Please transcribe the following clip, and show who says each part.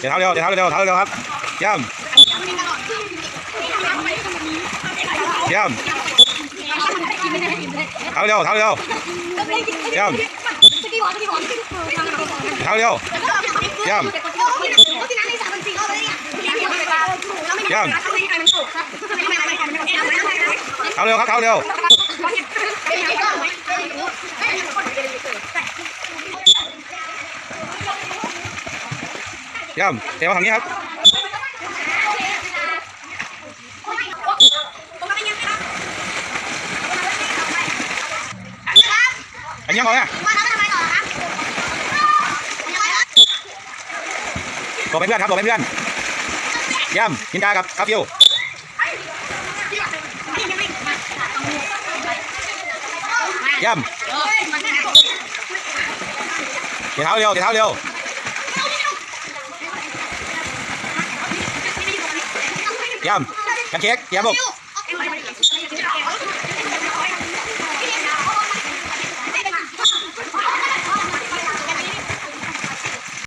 Speaker 1: เดี๋ยวเท้าเร็วเดี๋ยวเท้าเร็วเท้าเร็วครับเยี่ยมเยี่ยมเท้าเร็วเท้าเร็วเยี่ยมเท้าเร็วเยี่ยมเยี่ยมเท้าเร็วครับเท้าเร็ว Yum, theo hàng nhé không? Anh nhé ngồi nha. Bỏ bên gần ครับ bỏ bên gần. Yum, nhìn ca gặp cá phiêu. Yum. Dạ, thì tháo liều, thì tháo liều. Yam. Kakek, yabok.